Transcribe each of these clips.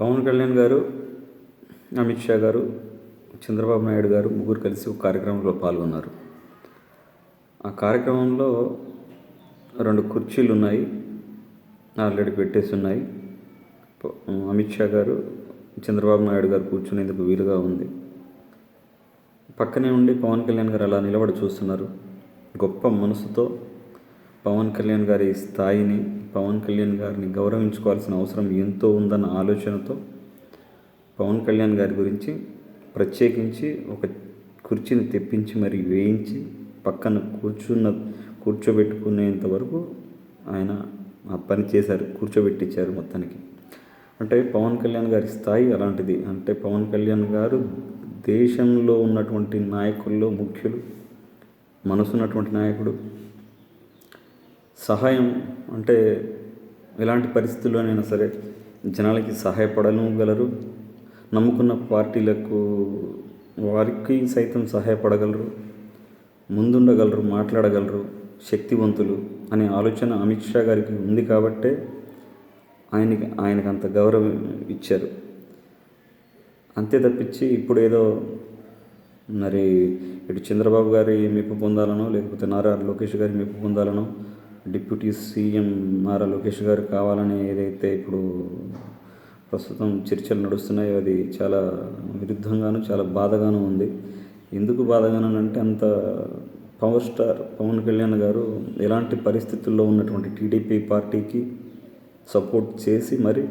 పవన్ కళ్యాణ్ గారు అమిత్ షా గారు చంద్రబాబు నాయుడు గారు ముగ్గురు కలిసి ఒక కార్యక్రమంలో పాల్గొన్నారు. ఆ కార్యక్రమంలో రెండు కుర్చీలు ఉన్నాయి ఆల్రెడీ పెట్టేసి ఉన్నాయి. అమిత్ షా గారు చంద్రబాబు నాయుడు గారు కూర్చునేందుకు వీలుగా ఉంది. పక్కనే ఉండి పవన్ కళ్యాణ్ గారు అలా నిలబడి చూస్తున్నారు. గొప్ప మనసుతో పవన్ కళ్యాణ్ గారి స్థాయిని పవన్ కళ్యాణ్ గారిని గౌరవించుకోవాల్సిన అవసరం ఎంతో ఉందన్న ఆలోచనతో పవన్ కళ్యాణ్ గారి గురించి ప్రత్యేకించి ఒక కుర్చీని తెప్పించి మరి వేయించి పక్కన కూర్చున్న కూర్చోబెట్టుకునేంత వరకు ఆయన ఆ పని చేశారు కూర్చోబెట్టించారు మొత్తానికి. అంటే పవన్ కళ్యాణ్ గారి స్థాయి అలాంటిది. అంటే పవన్ కళ్యాణ్ గారు దేశంలో ఉన్నటువంటి నాయకుల్లో ముఖ్యులు మనసున్నటువంటి నాయకుడు సహాయం అంటే ఎలాంటి పరిస్థితుల్లోనైనా సరే జనాలకి సహాయపడగలరు నమ్ముకున్న పార్టీలకు వారికి సైతం సహాయపడగలరు. ముందుండగలరు మాట్లాడగలరు శక్తివంతులు అనే ఆలోచన అమిత్ షా గారికి ఉంది కాబట్టే ఆయనకి ఆయనకు అంత గౌరవం ఇచ్చారు. అంతే తప్పించి ఇప్పుడు ఏదో మరి ఇటు చంద్రబాబు గారి మెప్పు పొందాలనో లేకపోతే నారా లోకేష్ గారి మెప్పు పొందాలనో డిప్యూటీ సీఎం నారా లోకేష్ గారు కావాలని ఏదైతే ఇప్పుడు ప్రస్తుతం చర్చలు నడుస్తున్నాయో అది చాలా విరుద్ధంగాను చాలా బాధగాను ఉంది. ఎందుకు బాధగాను అంటే అంత పవర్ స్టార్ పవన్ కళ్యాణ్ గారు ఎలాంటి పరిస్థితుల్లో ఉన్నటువంటి టీడీపీ పార్టీకి సపోర్ట్ చేసి మరి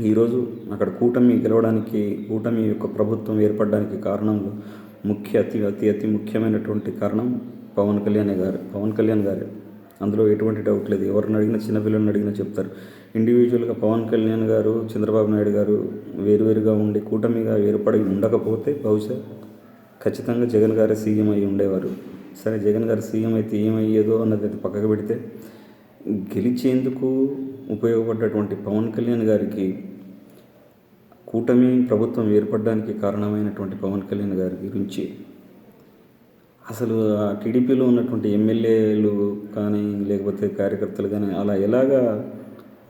ఈరోజు అక్కడ కూటమి గెలవడానికి కూటమి యొక్క ప్రభుత్వం ఏర్పడడానికి కారణం ముఖ్య అతి అతి అతి ముఖ్యమైనటువంటి కారణం పవన్ కళ్యాణ్ గారు పవన్ కళ్యాణ్ గారే. అందులో ఎటువంటి డౌట్ లేదు. ఎవరిని అడిగినా చిన్నపిల్లల్ని అడిగినా చెప్తారు. ఇండివిజువల్గా పవన్ కళ్యాణ్ గారు చంద్రబాబు నాయుడు గారు వేరువేరుగా ఉండి కూటమిగా ఏర్పడి ఉండకపోతే బహుశా ఖచ్చితంగా జగన్ గారే సీఎం అయి ఉండేవారు. సరే జగన్ గారు సీఎం అయితే ఏమయ్యేదో అన్నది అది పక్కకు పెడితే గెలిచేందుకు ఉపయోగపడ్డటువంటి పవన్ కళ్యాణ్ గారికి కూటమి ప్రభుత్వం ఏర్పడడానికి కారణమైనటువంటి పవన్ కళ్యాణ్ గారి గురించి అసలు ఆ టీడీపీలో ఉన్నటువంటి ఎమ్మెల్యేలు కానీ లేకపోతే కార్యకర్తలు కానీ అలా ఎలాగా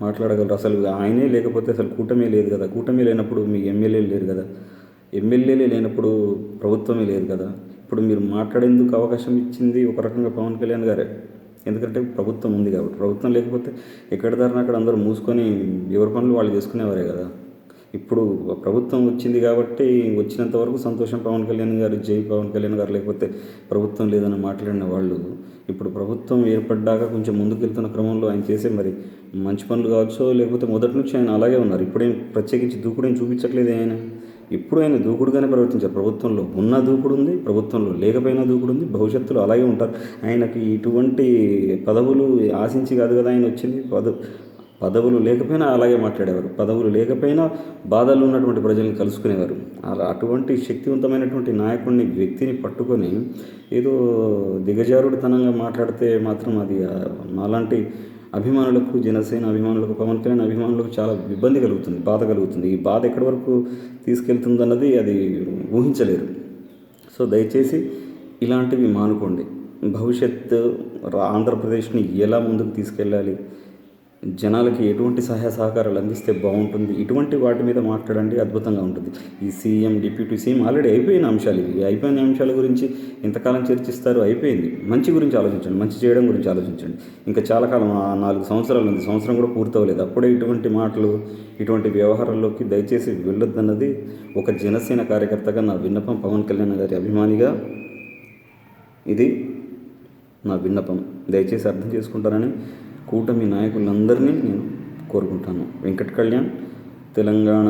మాట్లాడగలరు? అసలు ఆయనే లేకపోతే అసలు కూటమి లేదు కదా. కూటమి లేనప్పుడు మీ ఎమ్మెల్యేలు లేరు కదా. ఎమ్మెల్యేలే లేనప్పుడు ప్రభుత్వమే లేదు కదా. ఇప్పుడు మీరు మాట్లాడేందుకు అవకాశం ఇచ్చింది ఒక రకంగా పవన్ కళ్యాణ్ గారే. ఎందుకంటే ప్రభుత్వం ఉంది కాబట్టి. ప్రభుత్వం లేకపోతే ఎక్కడ దారిన అక్కడ అందరూ మూసుకొని ఎవరి పనులు వాళ్ళు చేసుకునేవారే కదా. ఇప్పుడు ప్రభుత్వం వచ్చింది కాబట్టి వచ్చినంత వరకు సంతోషం. పవన్ కళ్యాణ్ గారు జై పవన్ కళ్యాణ్ గారు లేకపోతే ప్రభుత్వం లేదని మాట్లాడిన వాళ్ళు ఇప్పుడు ప్రభుత్వం ఏర్పడ్డాక కొంచెం ముందుకెళ్తున్న క్రమంలో ఆయన చేసే మరి మంచి పనులు కావచ్చు లేకపోతే మొదటి నుంచి ఆయన అలాగే ఉన్నారు. ఇప్పుడేం ప్రత్యేకించి దూకుడేం చూపించట్లేదు ఆయన. ఇప్పుడు ఆయన దూకుడుగానే ప్రవర్తించారు. ప్రభుత్వంలో ఉన్న దూకుడు ఉంది ప్రభుత్వంలో లేకపోయినా దూకుడు ఉంది భవిష్యత్తులో అలాగే ఉంటారు. ఆయనకి ఇటువంటి పదవులు ఆశించి కాదు కదా ఆయన వచ్చింది. పద పదవులు లేకపోయినా అలాగే మాట్లాడేవారు. పదవులు లేకపోయినా బాధలు ఉన్నటువంటి ప్రజల్ని కలుసుకునేవారు. అలా అటువంటి శక్తివంతమైనటువంటి నాయకుడిని వ్యక్తిని పట్టుకొని ఏదో దిగజారుడితనంగా మాట్లాడితే మాత్రం అది మాలాంటి అభిమానులకు జనసేన అభిమానులకు పవన్ కళ్యాణ్ అభిమానులకు చాలా ఇబ్బంది కలుగుతుంది బాధ కలుగుతుంది. ఈ బాధ ఎక్కడి వరకు తీసుకెళ్తుందన్నది అది ఊహించలేరు. సో దయచేసి ఇలాంటివి మానుకోండి. భవిష్యత్తు ఆంధ్రప్రదేశ్ని ఎలా ముందుకు తీసుకెళ్ళాలి? జనాలకి ఎటువంటి సహాయ సహకారాలు అందిస్తే బాగుంటుంది? ఇటువంటి వాటి మీద మాట్లాడండి అద్భుతంగా ఉంటుంది. ఈ సీఎం డిప్యూటీ సీఎం ఆల్రెడీ అయిపోయిన అంశాలు ఇవి. అయిపోయిన అంశాల గురించి ఎంతకాలం చర్చిస్తారు అయిపోయింది. మంచి గురించి ఆలోచించండి మంచి చేయడం గురించి ఆలోచించండి. ఇంకా చాలా కాలం నాలుగు సంవత్సరాలు ఉంది. సంవత్సరం కూడా పూర్తవలేదు. అప్పుడే ఇటువంటి మాటలు ఇటువంటి వ్యవహారాల్లోకి దయచేసి వెళ్ళొద్దన్నది ఒక జనసేన కార్యకర్తగా నా విన్నపం. పవన్ కళ్యాణ్ గారి అభిమానిగా ఇది నా విన్నపం. దయచేసి అర్థం చేసుకుంటారని కూటమి నాయకులందరినీ నేను కోరుకుంటాను. వెంకట్ కళ్యాణ్ తెలంగాణ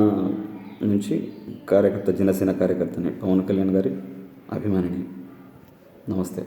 నుంచి కార్యకర్త జనసేన కార్యకర్తని పవన్ కళ్యాణ్ గారి అభిమానిని. నమస్తే.